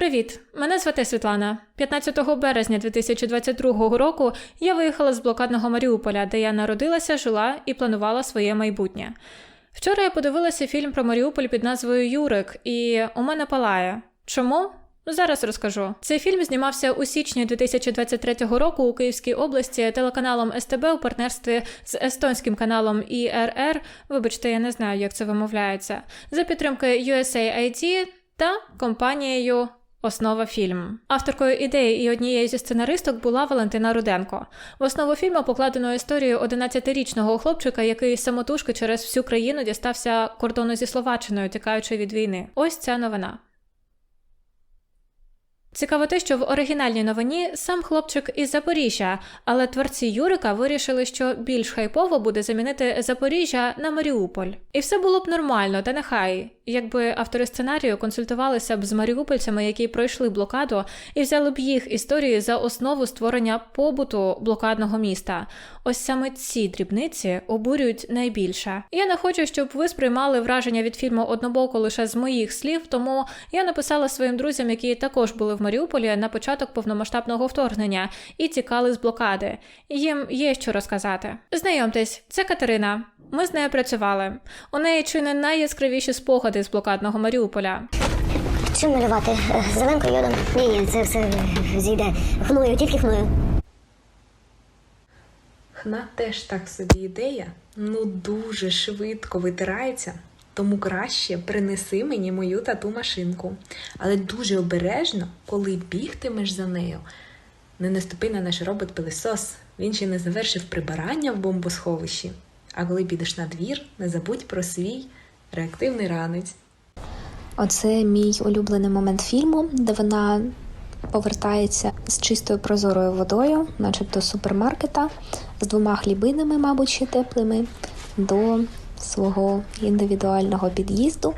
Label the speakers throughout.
Speaker 1: Привіт, мене звати Світлана. 15 березня 2022 року я виїхала з блокадного Маріуполя, де я народилася, жила і планувала своє майбутнє. Вчора я подивилася фільм про Маріуполь під назвою Юрик, і у мене палає. Чому? Зараз розкажу. Цей фільм знімався у січні 2023 року у Київській області телеканалом СТБ у партнерстві з естонським каналом ІРР. Вибачте, я не знаю, як це вимовляється, за підтримки USAID та компанією. Основа фільм. Авторкою ідеї і однією зі сценаристок була Валентина Руденко. В основу фільму покладено історію 11-річного хлопчика, який самотужки через всю країну дістався кордону зі Словаччиною, тікаючи від війни. Ось ця новина. Цікаво те, що в оригінальній новині сам хлопчик із Запоріжжя, але творці Юрика вирішили, що більш хайпово буде замінити Запоріжжя на Маріуполь. І все було б нормально, та нехай, якби автори сценарію консультувалися б з маріупольцями, які пройшли блокаду, і взяли б їх історії за основу створення побуту блокадного міста. Ось саме ці дрібниці обурюють найбільше. Я не хочу, щоб ви сприймали враження від фільму однобоко лише з моїх слів, тому я написала своїм друзям, які також були в Маріуполі на початок повномасштабного вторгнення і тікали з блокади. Їм є що розказати. Знайомтесь, це Катерина. Ми з нею працювали. У неї чи не найяскравіші спогади з блокадного Маріуполя.
Speaker 2: Чим малювати? Е, Зеленкою йодом? Ні, ні, це все зійде. Хною, тільки хною.
Speaker 3: Хна теж так собі ідея, ну дуже швидко витирається, тому краще принеси мені мою тату машинку. Але дуже обережно, коли бігтимеш за нею. Не наступи на наш робот пилисос. Він ще не завершив прибирання в бомбосховищі. А коли підеш на двір, не забудь про свій реактивний ранець.
Speaker 4: Оце мій улюблений момент фільму, де вона повертається з чистою прозорою водою, начебто супермаркета, з двома хлібинами, мабуть, ще теплими, до свого індивідуального під'їзду.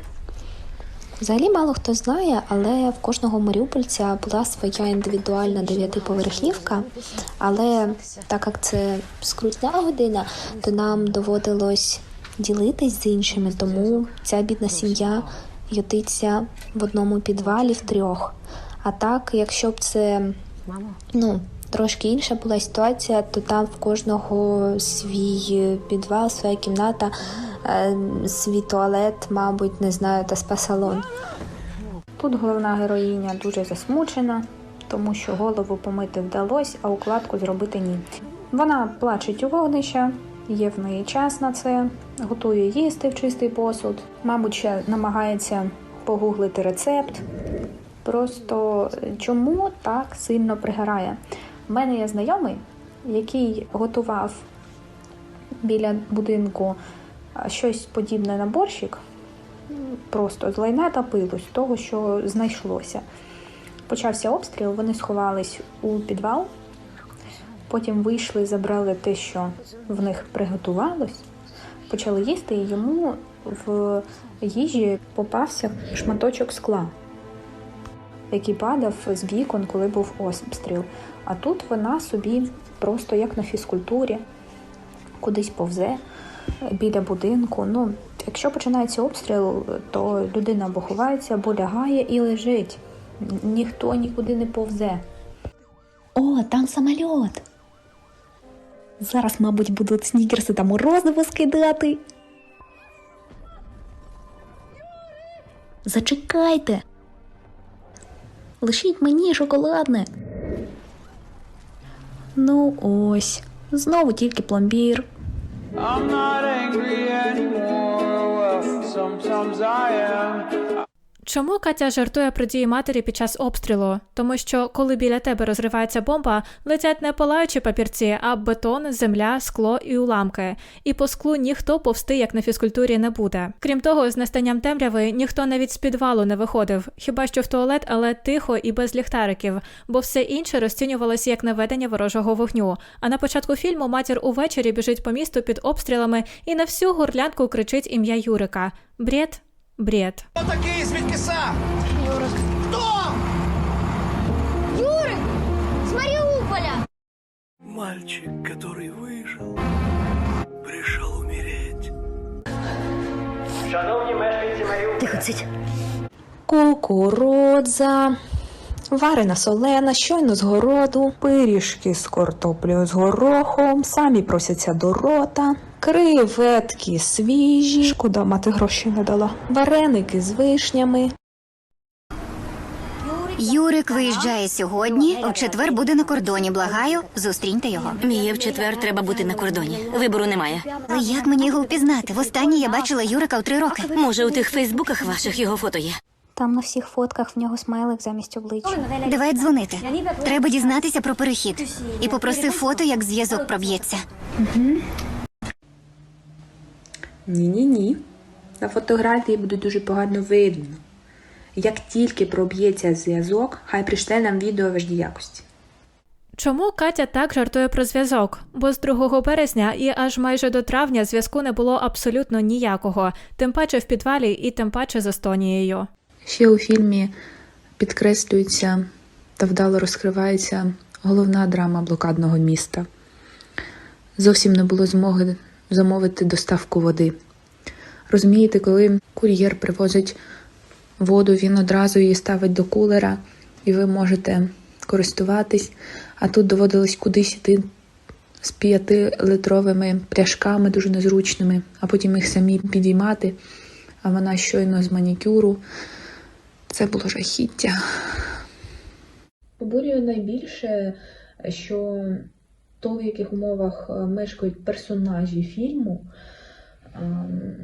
Speaker 4: Взагалі мало хто знає, але в кожного маріупольця була своя індивідуальна дев'ятиповерхівка. Але так як це скрутна година, то нам доводилось ділитись з іншими, тому ця бідна сім'я ютиться в одному підвалі в трьох. А так, якщо б це ну, трошки інша була ситуація, то там в кожного свій підвал, своя кімната, е, свій туалет, мабуть, не знаю, та спа-салон. Тут головна героїня дуже засмучена, тому що голову помити вдалося, а укладку зробити ні. Вона плачеть у вогнища, є в неї час на це, готує їсти в чистий посуд, мабуть, ще намагається погуглити рецепт. Просто чому так сильно пригорає? У мене є знайомий, який готував біля будинку щось подібне на борщик, просто з лайна та пилу, з того, що знайшлося. Почався обстріл, вони сховались у підвал, потім вийшли, забрали те, що в них приготувалось, почали їсти, і йому в їжі попався шматочок скла який падав з вікон, коли був обстріл. А тут вона собі просто як на фізкультурі кудись повзе е, біля будинку. Ну, якщо починається обстріл, то людина або ховається, або лягає і лежить. Ніхто нікуди не повзе. О, там самоліт. Зараз, мабуть, будуть снікерси та морозиво скидати. Зачекайте. Лишіть мені шоколадне. Ну ось, знову тільки пломбір.
Speaker 5: I'm not angry anymore. Well, sometimes I am.
Speaker 1: Чому Катя жартує про дії матері під час обстрілу? Тому що коли біля тебе розривається бомба, летять не палаючі папірці, а бетон, земля, скло і уламки. І по склу ніхто повсти, як на фізкультурі, не буде. Крім того, з настанням темряви ніхто навіть з підвалу не виходив, хіба що в туалет, але тихо і без ліхтариків, бо все інше розцінювалося як наведення ворожого вогню. А на початку фільму матір увечері біжить по місту під обстрілами і на всю горлянку кричить ім'я Юрика. Бред, бред.
Speaker 6: Хто такий? Звідки сам? Юрик. Хто?
Speaker 2: Юрик! З Маріуполя!
Speaker 7: Мальчик, который выжил, пришел умереть.
Speaker 6: Шановні мешканці Маріуполя.
Speaker 2: Тихо, цить.
Speaker 4: Кукурудза.
Speaker 8: Варена солена, щойно з городу, пиріжки з картоплею з горохом, самі просяться до рота, креветки свіжі, шкода мати гроші не дала, вареники з вишнями,
Speaker 9: Юрик виїжджає сьогодні. У четвер буде на кордоні. Благаю, зустріньте його.
Speaker 10: Мія в четвер треба бути на кордоні. Вибору немає.
Speaker 9: Але як мені його впізнати? Востаннє я бачила Юрика в три роки.
Speaker 10: Може, у тих фейсбуках ваших його фото є.
Speaker 11: Там на всіх фотках в нього смайлик замість обличчя.
Speaker 9: Давай дзвонити. Треба дізнатися про перехід. І попроси фото, як зв'язок проб'ється.
Speaker 12: Ні-ні-ні. На фотографії буде дуже погано видно. Як тільки проб'ється зв'язок, хай пришле нам відео в якості.
Speaker 1: Чому Катя так жартує про зв'язок? Бо з 2 березня і аж майже до травня зв'язку не було абсолютно ніякого, тим паче в підвалі і тим паче з Естонією.
Speaker 4: Ще у фільмі підкреслюється та вдало розкривається головна драма блокадного міста. Зовсім не було змоги замовити доставку води. Розумієте, коли кур'єр привозить воду, він одразу її ставить до кулера, і ви можете користуватись, а тут доводилось кудись іти з п'ятилитровими пляшками дуже незручними, а потім їх самі підіймати, а вона щойно з манікюру. Це було жахіття. Обурює найбільше, що то, в яких умовах е, мешкають персонажі фільму, ем,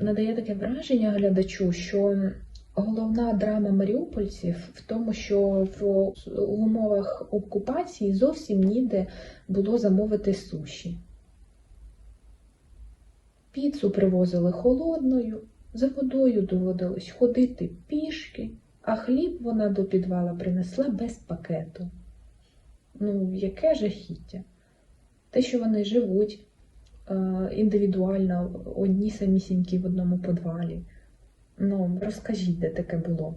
Speaker 4: надає таке враження глядачу, що головна драма маріупольців в тому, що в умовах окупації зовсім ніде було замовити суші. Піцу привозили холодною, за водою доводилось ходити пішки, а хліб вона до підвала принесла без пакету. Ну, яке жахіття? Те, що вони живуть е, індивідуально, одні самісінькі в одному подвалі. Ну, розкажіть, де таке було.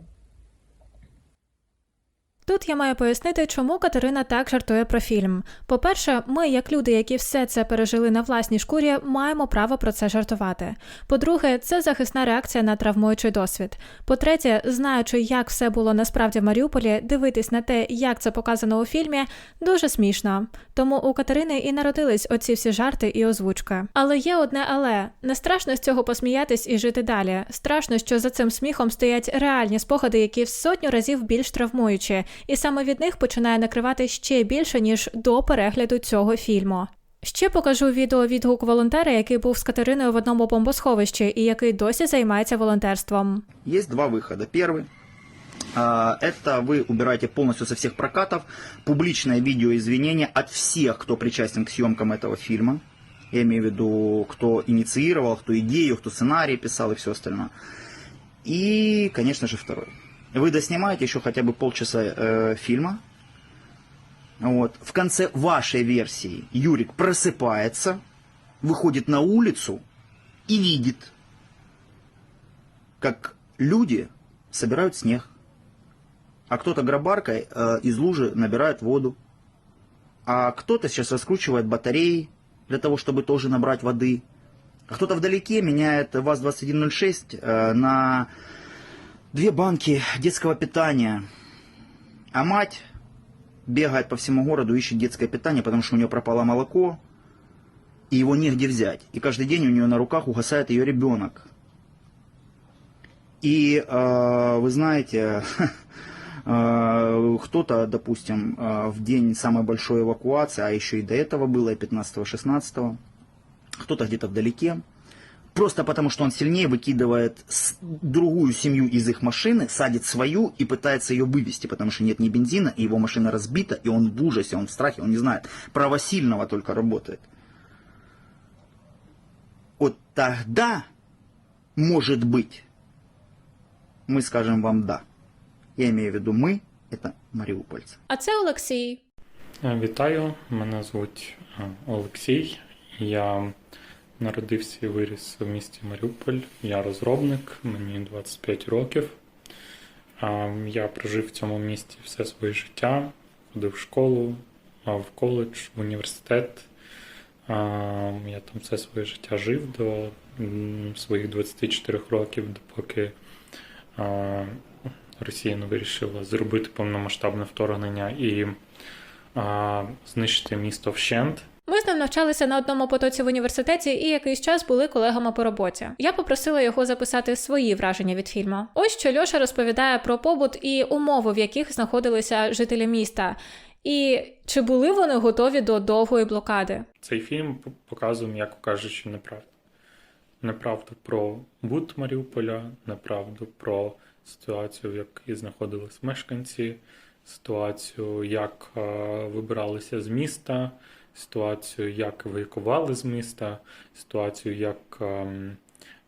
Speaker 1: Тут я маю пояснити, чому Катерина так жартує про фільм. По-перше, ми, як люди, які все це пережили на власній шкурі, маємо право про це жартувати. По-друге, це захисна реакція на травмуючий досвід. По-третє, знаючи, як все було насправді в Маріуполі, дивитись на те, як це показано у фільмі, дуже смішно. Тому у Катерини і народились оці всі жарти і озвучка. Але є одне але не страшно з цього посміятись і жити далі. Страшно, що за цим сміхом стоять реальні спогади, які в сотню разів більш травмуючі, і саме від них починає накривати ще більше ніж до перегляду цього фільму. Ще покажу відео відгук волонтера, який був з Катериною в одному бомбосховищі і який досі займається волонтерством.
Speaker 6: Есть два выхода. Первый а, это вы убираете полностью со всех прокатов публичное видео извинения от всех, кто причастен к съемкам этого фильма. Я имею в виду, кто инициировал, кто идею, кто сценарий писал и все остальное. И, конечно же, второй. Вы доснимаете еще хотя бы полчаса э, фильма. Вот. В конце вашей версии Юрик просыпается, выходит на улицу и видит, как люди собирают снег, а кто-то гробаркой э, из лужи набирает воду, а кто-то сейчас раскручивает батареи для того, чтобы тоже набрать воды, а кто-то вдалеке меняет ВАЗ-2106 э, на две банки детского питания, а мать бегает по всему городу, ищет детское питание, потому что у нее пропало молоко, и его негде взять. И каждый день у нее на руках угасает ее ребенок. И э, вы знаете, э, кто-то, допустим, э, в день самой большой эвакуации, а еще и до этого было, 15-16, кто-то где-то вдалеке, просто потому что он сильнее выкидывает с- другую семью из их машины, садит свою и пытается ее вывести, потому что нет ни бензина, и его машина разбита, и он в ужасе, он в страхе, он не знает. Право сильного только работает. Вот тогда, может быть, мы скажем вам «да». Я имею в виду «мы» — это мариупольцы.
Speaker 1: А це Олексій.
Speaker 13: Вітаю, мене звуть е, Олексій. Я народився і виріс в місті Маріуполь. Я розробник, мені 25 років. Я прожив в цьому місті все своє життя, ходив в школу, в коледж, в університет. Я там все своє життя жив до своїх 24 років, допоки Росія не вирішила зробити повномасштабне вторгнення і знищити місто вщент.
Speaker 1: Ми з ним навчалися на одному потоці в університеті і якийсь час були колегами по роботі. Я попросила його записати свої враження від фільму. Ось що Льоша розповідає про побут і умови, в яких знаходилися жителі міста, і чи були вони готові до довгої блокади.
Speaker 13: Цей фільм показує, м'яко кажучи, неправду. Неправду про бут Маріуполя, неправду про ситуацію, в якій знаходились мешканці, ситуацію, як е, вибиралися з міста, ситуацію, як евакували з міста, ситуацію, як ем,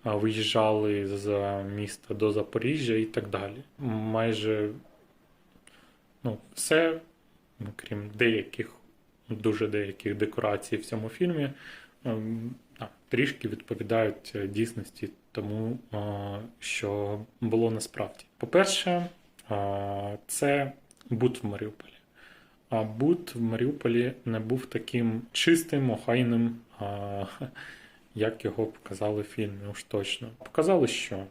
Speaker 13: е, виїжджали з міста до Запоріжжя і так далі. Майже ну, все, крім деяких, дуже деяких декорацій в цьому фільмі, ем, трішки відповідають е, дійсності тому, е, що було насправді. По-перше, це бут в Маріуполі. А бут в Маріуполі не був таким чистим, охайним, а, як його показали в фільмі, уж точно. Показали, що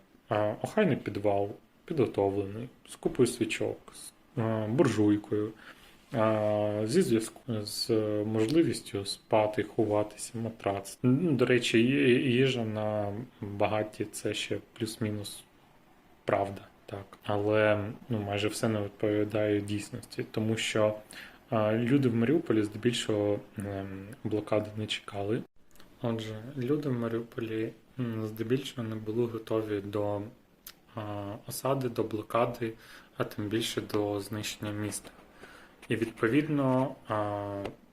Speaker 13: охайний підвал, підготовлений, з купою свічок, з буржуйкою, зі зв'язку з можливістю спати, ховатися, матрац. Ну, До речі, їжа на багаті це ще плюс-мінус правда. Так, але ну майже все не відповідає дійсності, тому що люди в Маріуполі здебільшого ем, блокади не чекали. Отже, люди в Маріуполі здебільшого не були готові до осади, до блокади, а тим більше до знищення міста. І відповідно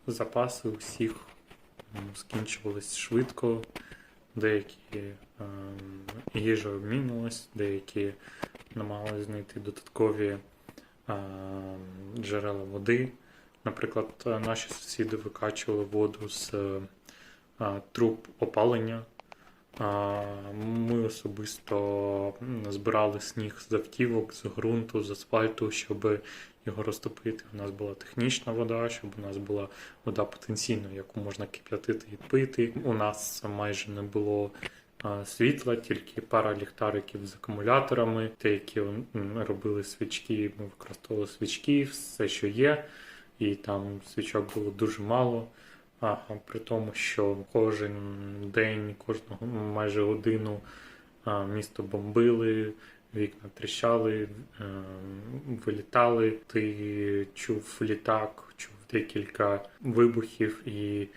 Speaker 13: запаси усіх скінчувались швидко, деякі ем, їжа обмінювалась, деякі намагалися знайти додаткові джерела води. Наприклад, е, наші сусіди викачували воду з а, труб опалення. Ми особисто збирали сніг з автівок, з ґрунту, з асфальту, щоб його розтопити. У нас була технічна вода, щоб у нас була вода потенційна, яку можна кип'ятити і пити. У нас майже не було світла, тільки пара ліхтариків з акумуляторами. Деякі м, робили свічки, ми використовували свічки, все, що є, і там свічок було дуже мало. А, при тому, що кожен день, кожного майже годину місто бомбили, вікна тріщали, вилітали. Ти чув літак, чув декілька вибухів і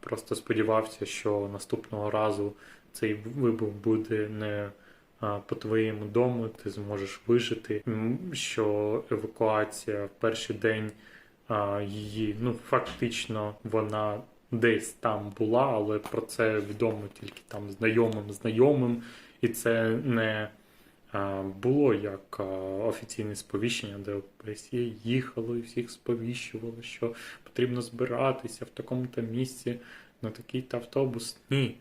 Speaker 13: просто сподівався, що наступного разу цей вибух буде не по твоєму дому, ти зможеш вижити. Що евакуація в перший день її, ну фактично, вона десь там була, але про це відомо тільки там знайомим знайомим, і це не а, було як а, офіційне сповіщення, де Росія їхало і всіх сповіщувало, що потрібно збиратися в такому-то місці на такий-то автобус. Ні.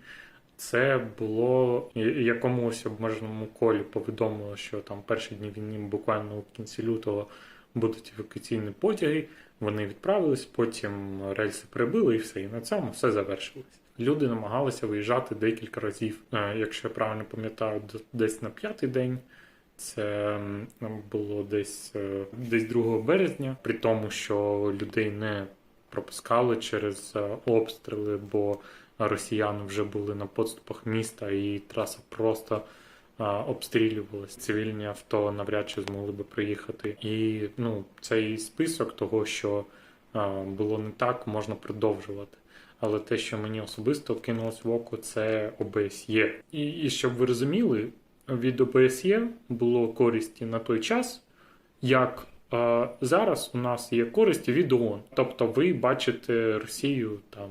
Speaker 13: Це було якомусь обмеженому колі повідомило, що там перші дні війни, буквально у кінці лютого, будуть евакуаційні потяги. Вони відправились, потім рельси прибили і все. І на цьому все завершилось. Люди намагалися виїжджати декілька разів. Е, Якщо я правильно пам'ятаю, десь на п'ятий день. Це було десь, е, десь 2 березня, при тому, що людей не пропускали через е, обстріли, бо росіяни вже були на подступах міста, і траса просто а. Цивільні авто навряд чи змогли би приїхати. І ну, цей список того, що було не так, можна продовжувати. Але те, що мені особисто кинулось в око, це ОБСЄ. І, і щоб ви розуміли, від ОБСЄ було користі на той час, як е, зараз у нас є користі від ООН. Тобто ви бачите Росію там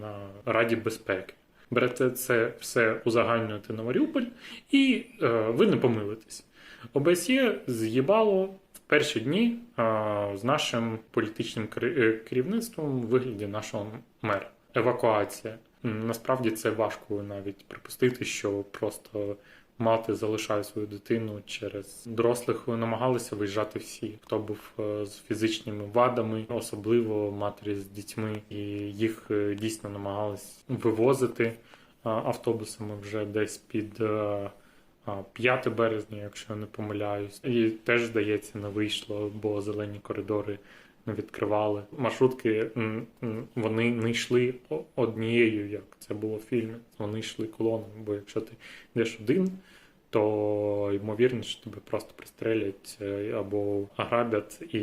Speaker 13: на Раді безпеки. Берете це все узагальнюєте на Маріуполь, і е, ви не помилитесь. ОБСЄ з'їбало в перші дні е, з нашим політичним е, керівництвом в вигляді нашого мера. Евакуація. Насправді це важко навіть припустити, що просто мати залишає свою дитину через дорослих намагалися виїжджати всі, хто був е, з фізичними вадами, особливо матері з дітьми, і їх е, дійсно намагались вивозити е, автобусами вже десь під е, 5 березня, якщо я не помиляюсь. І теж, здається, не вийшло, бо зелені коридори відкривали. Маршрутки вони не йшли однією, як це було в фільмі. Вони йшли колонами, бо якщо ти йдеш один, то ймовірніше що тебе просто пристрелять е, або ограбять, і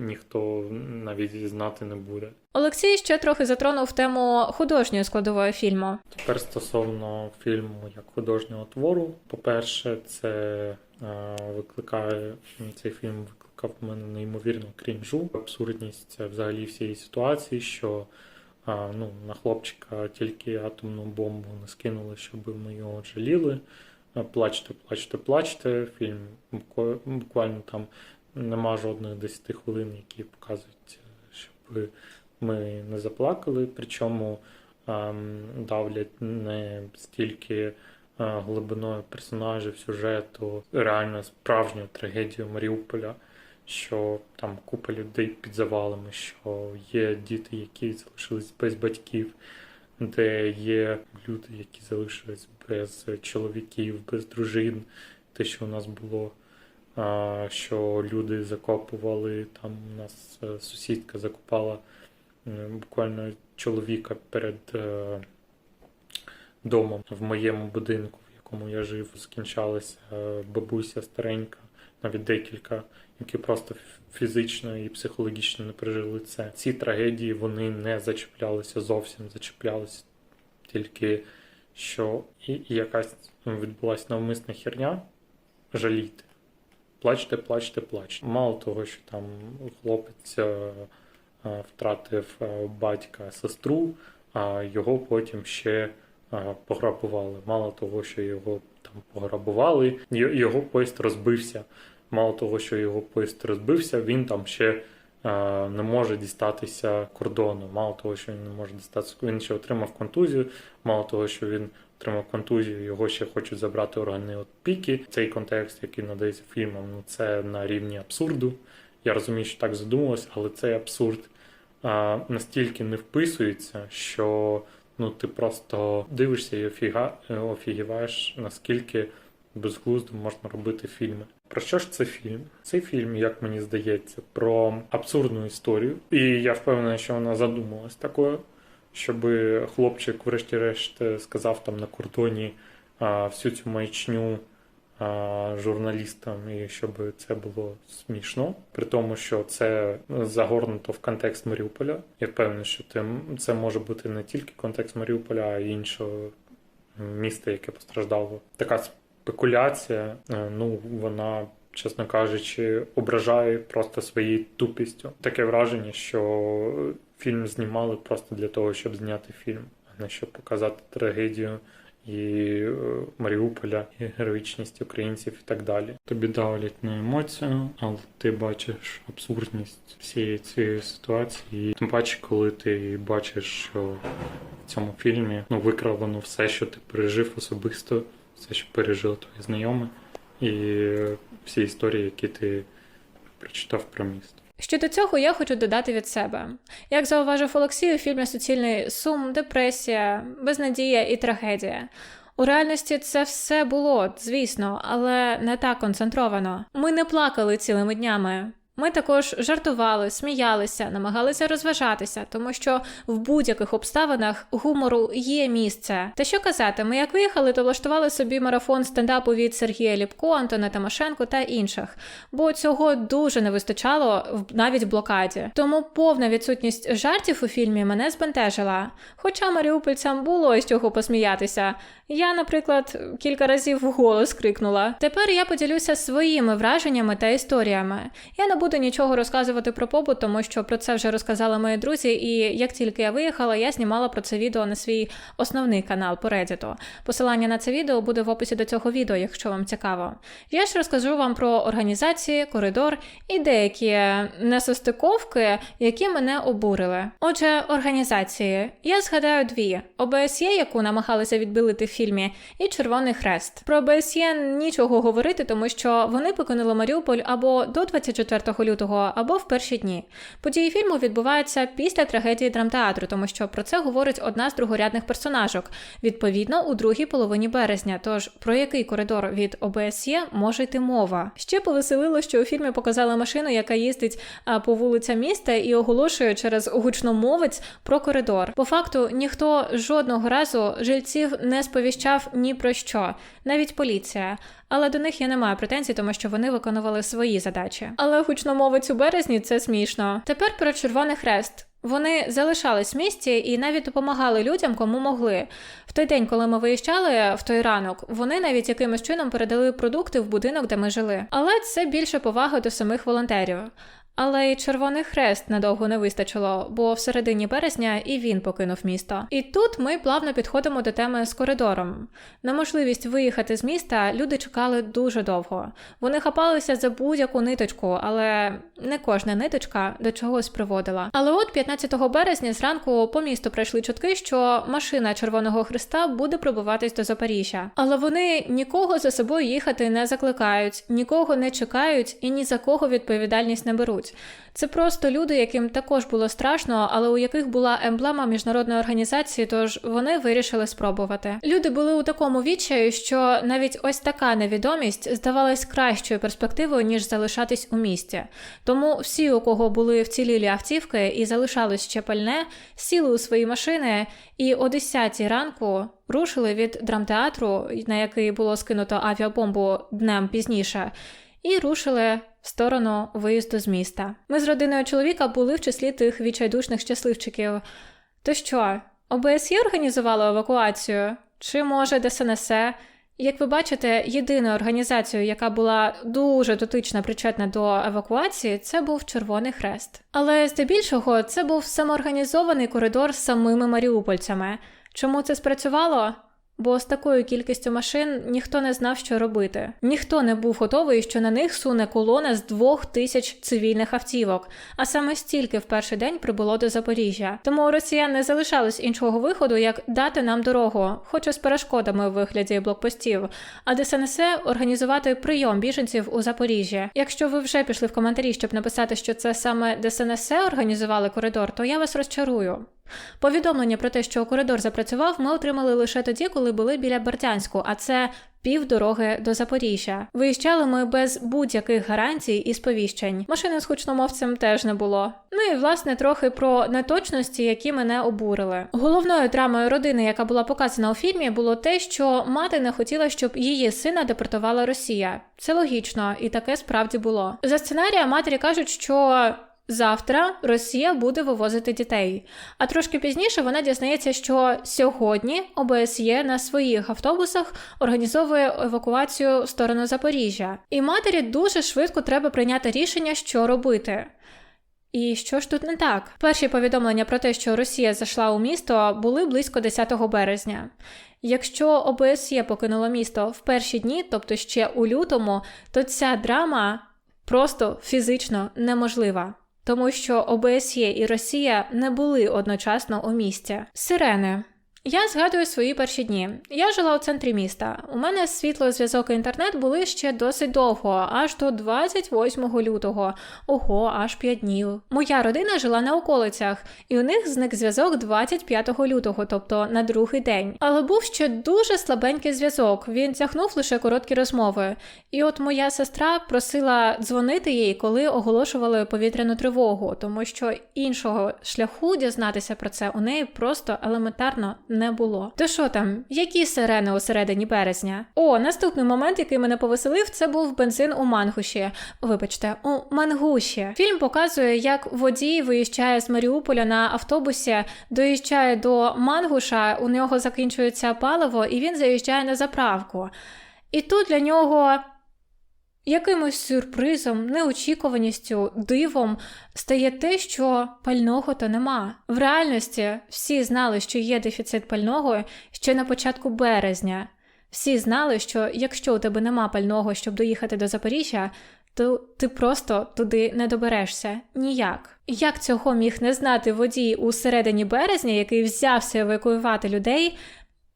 Speaker 13: ніхто навіть знати не буде.
Speaker 1: Олексій ще трохи затронув тему художньої складової фільму.
Speaker 13: Тепер стосовно фільму як художнього твору, по-перше, це е, викликає цей фільм викликав в мене неймовірну крінжу, абсурдність взагалі всієї ситуації, що е, ну, на хлопчика тільки атомну бомбу не скинули, щоб ми його жаліли. Плачте, плачте, плачте. Фільм буквально там нема жодних 10 хвилин, які показують, щоб ми не заплакали. Причому давлять не стільки глибиною персонажів, сюжету, реально справжню трагедію Маріуполя, що там купа людей під завалами, що є діти, які залишились без батьків, де є люди, які залишились без чоловіків, без дружин. Те, що у нас було, що люди закопували, там у нас е, сусідка закопала буквально чоловіка перед е, домом в моєму будинку, в якому я жив, скінчалася е, бабуся старенька, навіть декілька, які просто фізично і психологічно не пережили це. Ці трагедії вони не зачіплялися зовсім, зачіплялися тільки що і, якась відбулася навмисна херня жаліти. Плачте, плачте, плачте. Мало того, що там хлопець е, е, втратив е, батька сестру, а його потім ще пограбували. Мало того, що його там пограбували, його поїзд розбився. Мало того, що його поїзд розбився, він там ще е, не може дістатися кордону. Мало того, що він не може дістатися, він ще отримав контузію. Мало того, що він отримав контузію, його ще хочуть забрати органи от піки. Цей контекст, який надається фільмам, ну це на рівні абсурду. Я розумію, що так задумалось, але цей абсурд а, настільки не вписується, що ну ти просто дивишся і е, офігіваєш, наскільки безглуздо можна робити фільми. Про що ж це фільм? Цей фільм, як мені здається, про абсурдну історію, і я впевнений, що вона задумалась такою, щоб хлопчик, врешті-решт, сказав там на кордоні а, всю цю маячню а, журналістам, і щоб це було смішно, при тому, що це загорнуто в контекст Маріуполя. Я впевнений, що це, може бути не тільки контекст Маріуполя, а й іншого міста, яке постраждало. Така спекуляція, е, ну вона. Чесно кажучи, ображає просто своєю тупістю. Таке враження, що фільм знімали просто для того, щоб зняти фільм, а не щоб показати трагедію і е, Маріуполя, і героїчність українців і так далі. Тобі давлять на емоцію, але ти бачиш абсурдність всієї цієї ситуації. Тим паче, коли ти бачиш, що в цьому фільмі ну викравлено все, що ти пережив особисто, все, що пережили твої знайомі, і всі історії, які ти прочитав про місто.
Speaker 1: Щодо цього я хочу додати від себе. Як зауважив Олексій, у фільмі суцільний сум, депресія, безнадія і трагедія. У реальності це все було, звісно, але не так концентровано. Ми не плакали цілими днями. Ми також жартували, сміялися, намагалися розважатися, тому що в будь-яких обставинах гумору є місце. Та що казати, ми як виїхали, то влаштували собі марафон стендапу від Сергія Ліпко, Антона Тимошенко та інших, бо цього дуже не вистачало навіть в блокаді. Тому повна відсутність жартів у фільмі мене збентежила. Хоча маріупольцям було з чого посміятися. Я, наприклад, кілька разів вголос крикнула. Тепер я поділюся своїми враженнями та історіями. Я не буду нічого розказувати про побут, тому що про це вже розказали мої друзі, і як тільки я виїхала, я знімала про це відео на свій основний канал по Reddit. Посилання на це відео буде в описі до цього відео, якщо вам цікаво. Я ж розкажу вам про організації, коридор і деякі несостиковки, які мене обурили. Отже, організації. Я згадаю дві: ОБСЄ, яку намагалися відбилити в фільмі, і Червоний Хрест. Про ОБСЄ нічого говорити, тому що вони покинули Маріуполь або до 24 15 лютого або в перші дні. Події фільму відбуваються після трагедії драмтеатру, тому що про це говорить одна з другорядних персонажок, відповідно у другій половині березня. Тож про який коридор від ОБСЄ може йти мова? Ще повеселило, що у фільмі показали машину, яка їздить по вулицям міста і оголошує через гучномовець про коридор. По факту ніхто жодного разу жильців не сповіщав ні про що, навіть поліція. Але до них я не маю претензій, тому що вони виконували свої задачі. Але гучномовець у березні це смішно. Тепер про Червоний Хрест. Вони залишались в місті і навіть допомагали людям, кому могли. В той день, коли ми виїжджали в той ранок, вони навіть якимось чином передали продукти в будинок, де ми жили. Але це більше поваги до самих волонтерів. Але й Червоний Хрест надовго не вистачило, бо в середині березня і він покинув місто. І тут ми плавно підходимо до теми з коридором. На можливість виїхати з міста люди чекали дуже довго. Вони хапалися за будь-яку ниточку, але не кожна ниточка до чогось приводила. Але от 15 березня зранку по місту прийшли чутки, що машина Червоного Хреста буде пробиватись до Запоріжжя. Але вони нікого за собою їхати не закликають, нікого не чекають і ні за кого відповідальність не беруть. Це просто люди, яким також було страшно, але у яких була емблема міжнародної організації, тож вони вирішили спробувати. Люди були у такому відчаю, що навіть ось така невідомість здавалась кращою перспективою, ніж залишатись у місті. Тому всі, у кого були вцілілі автівки і залишалось ще пальне, сіли у свої машини і о 10 ранку рушили від драмтеатру, на який було скинуто авіабомбу днем пізніше, і рушили в сторону виїзду з міста. Ми з родиною чоловіка були в числі тих відчайдушних щасливчиків. То що, ОБСЄ організувало евакуацію? Чи може ДСНС? Як ви бачите, єдиною організацією, яка була дуже дотично причетна до евакуації, це був Червоний Хрест. Але здебільшого це був самоорганізований коридор з самими маріупольцями. Чому це спрацювало? Бо з такою кількістю машин ніхто не знав, що робити. Ніхто не був готовий, що на них суне колона з двох тисяч цивільних автівок, а саме стільки в перший день прибуло до Запоріжжя. Тому у росіян не залишалось іншого виходу, як дати нам дорогу, хоч і з перешкодами у вигляді блокпостів, а ДСНС організувати прийом біженців у Запоріжжя. Якщо ви вже пішли в коментарі, щоб написати, що це саме ДСНС організували коридор, то я вас розчарую. Повідомлення про те, що коридор запрацював, ми отримали лише тоді, коли були біля Бердянську, а це півдороги до Запоріжжя. Виїжджали ми без будь-яких гарантій і сповіщень. Машини з гучномовцем теж не було. Ну і власне трохи про неточності, які мене обурили. Головною драмою родини, яка була показана у фільмі, було те, що мати не хотіла, щоб її сина депортувала Росія. Це логічно, і таке справді було. За сценарія матері кажуть, що. Завтра Росія буде вивозити дітей. А трошки пізніше вона дізнається, що сьогодні ОБСЄ на своїх автобусах організовує евакуацію в сторону Запоріжжя. І матері дуже швидко треба прийняти рішення, що робити. І що ж тут не так? Перші повідомлення про те, що Росія зайшла у місто, були близько 10 березня. Якщо ОБСЄ покинуло місто в перші дні, тобто ще у лютому, то ця драма просто фізично неможлива тому що ОБСЄ і Росія не були одночасно у місті. Сирени. Я згадую свої перші дні. Я жила у центрі міста. У мене світло, зв'язок і інтернет були ще досить довго, аж до 28 лютого. Ого, аж 5 днів. Моя родина жила на околицях, і у них зник зв'язок 25 лютого, тобто на другий день. Але був ще дуже слабенький зв'язок. Він тягнув лише короткі розмови. І от моя сестра просила дзвонити їй, коли оголошували повітряну тривогу, тому що іншого шляху дізнатися про це у неї просто елементарно не було. То що там, які сирени у середині березня? О, наступний момент, який мене повеселив, це був бензин у Мангуші. Вибачте, у Мангуші. Фільм показує, як водій виїжджає з Маріуполя на автобусі, доїжджає до Мангуша, у нього закінчується паливо, і він заїжджає на заправку. І тут для нього. Якимось сюрпризом, неочікуваністю, дивом стає те, що пального то нема. В реальності всі знали, що є дефіцит пального ще на початку березня. Всі знали, що якщо у тебе нема пального, щоб доїхати до Запоріжжя, то ти просто туди не доберешся ніяк. Як цього міг не знати водій у середині березня, який взявся евакуювати людей,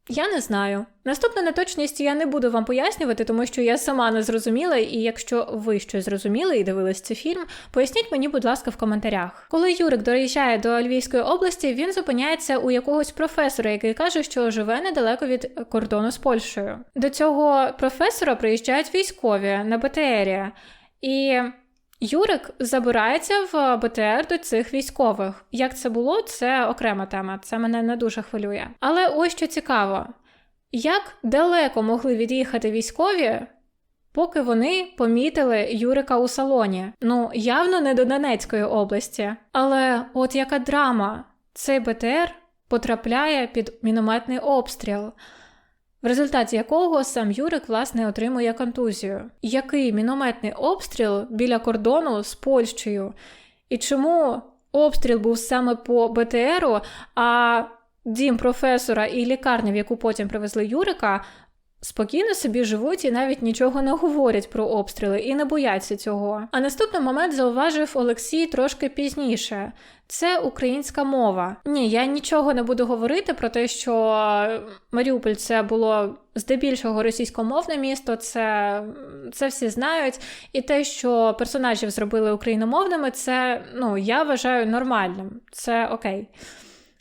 Speaker 1: Я не знаю. Наступну неточність я не буду вам пояснювати, тому що я сама не зрозуміла, і якщо ви щось зрозуміли і дивились цей фільм, поясніть мені, будь ласка, в коментарях. Коли Юрик доїжджає до Львівської області, він зупиняється у якогось професора, який каже, що живе недалеко від кордону з Польщею. До цього професора приїжджають військові на БТРі, і Юрик забирається в БТР до цих військових. Як це було, це окрема тема. Це мене не дуже хвилює. Але ось що цікаво: як далеко могли від'їхати військові, поки вони помітили Юрика у салоні? Ну, явно не до Донецької області. Але от яка драма, цей БТР потрапляє під мінометний обстріл в результаті якого сам Юрик власне отримує контузію. Який мінометний обстріл біля кордону з Польщею? І чому обстріл був саме по БТРу, а дім професора і лікарня, в яку потім привезли Юрика, спокійно собі живуть і навіть нічого не говорять про обстріли і не бояться цього. А наступний момент зауважив Олексій трошки пізніше. Це українська мова. Ні, я нічого не буду говорити про те, що Маріуполь це було здебільшого російськомовне місто, це, це всі знають. І те, що персонажів зробили україномовними, це ну, я вважаю нормальним. Це окей.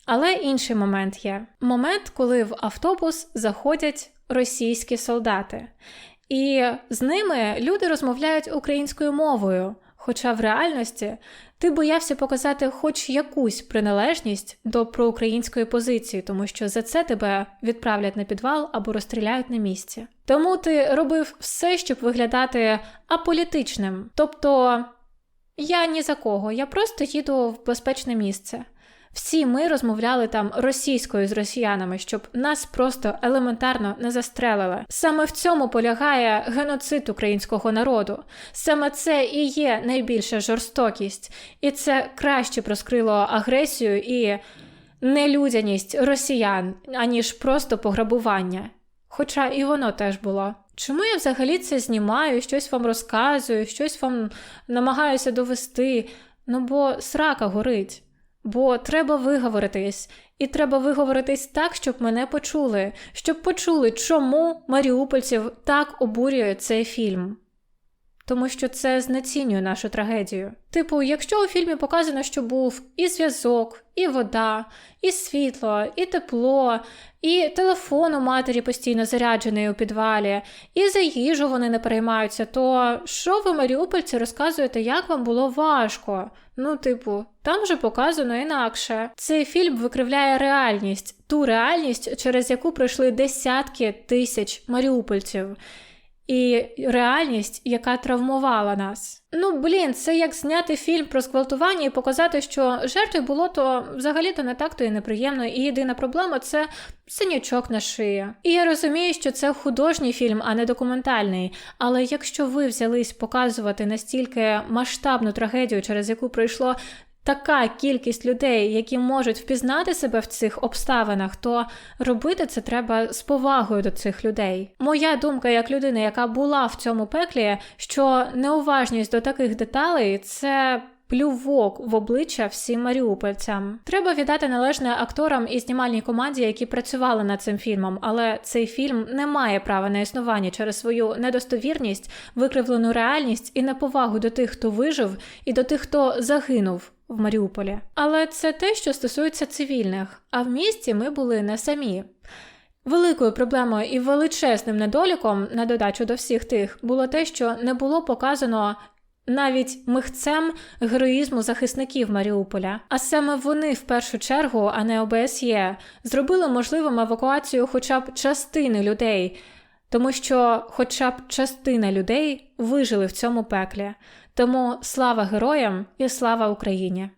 Speaker 1: Але інший момент є: момент, коли в автобус заходять російські солдати, і з ними люди розмовляють українською мовою. Хоча в реальності ти боявся показати хоч якусь приналежність до проукраїнської позиції, тому що за це тебе відправлять на підвал або розстріляють на місці. Тому ти робив все, щоб виглядати аполітичним. Тобто я ні за кого, я просто їду в безпечне місце. Всі ми розмовляли там російською з росіянами, щоб нас просто елементарно не застрелили. Саме в цьому полягає геноцид українського народу. Саме це і є найбільша жорстокість, і це краще проскрило агресію і нелюдяність росіян, аніж просто пограбування. Хоча і воно теж було. Чому я взагалі це знімаю, щось вам розказую, щось вам намагаюся довести? Ну бо срака горить. Бо треба виговоритись, і треба виговоритись так, щоб мене почули, щоб почули, чому маріупольців так обурює цей фільм. Тому що це знецінює нашу трагедію. Типу, якщо у фільмі показано, що був і зв'язок, і вода, і світло, і тепло, і телефон у матері постійно заряджений у підвалі, і за їжу вони не переймаються, то що ви, маріупольці, розказуєте, як вам було важко? Ну, типу, там вже показано інакше. Цей фільм викривляє реальність, ту реальність, через яку пройшли десятки тисяч маріупольців. І реальність, яка травмувала нас. Ну, блін, це як зняти фільм про зґвалтування і показати, що жертві було то взагалі-то не так то і неприємно, і єдина проблема це синячок на шиї. І я розумію, що це художній фільм, а не документальний. Але якщо ви взялись показувати настільки масштабну трагедію, через яку пройшло така кількість людей, які можуть впізнати себе в цих обставинах, то робити це треба з повагою до цих людей. Моя думка як людина, яка була в цьому пеклі, що неуважність до таких деталей це. Плювок в обличчя всім маріупольцям. Треба віддати належне акторам і знімальній команді, які працювали над цим фільмом, але цей фільм не має права на існування через свою недостовірність, викривлену реальність і неповагу до тих, хто вижив, і до тих, хто загинув в Маріуполі. Але це те, що стосується цивільних. А в місті ми були не самі. Великою проблемою і величезним недоліком, на додачу до всіх тих, було те, що не було показано. Навіть михцем героїзму захисників Маріуполя, а саме вони в першу чергу, а не ОБСЄ, зробили можливим евакуацію хоча б частини людей, тому що хоча б частина людей вижили в цьому пеклі. Тому слава героям і слава Україні!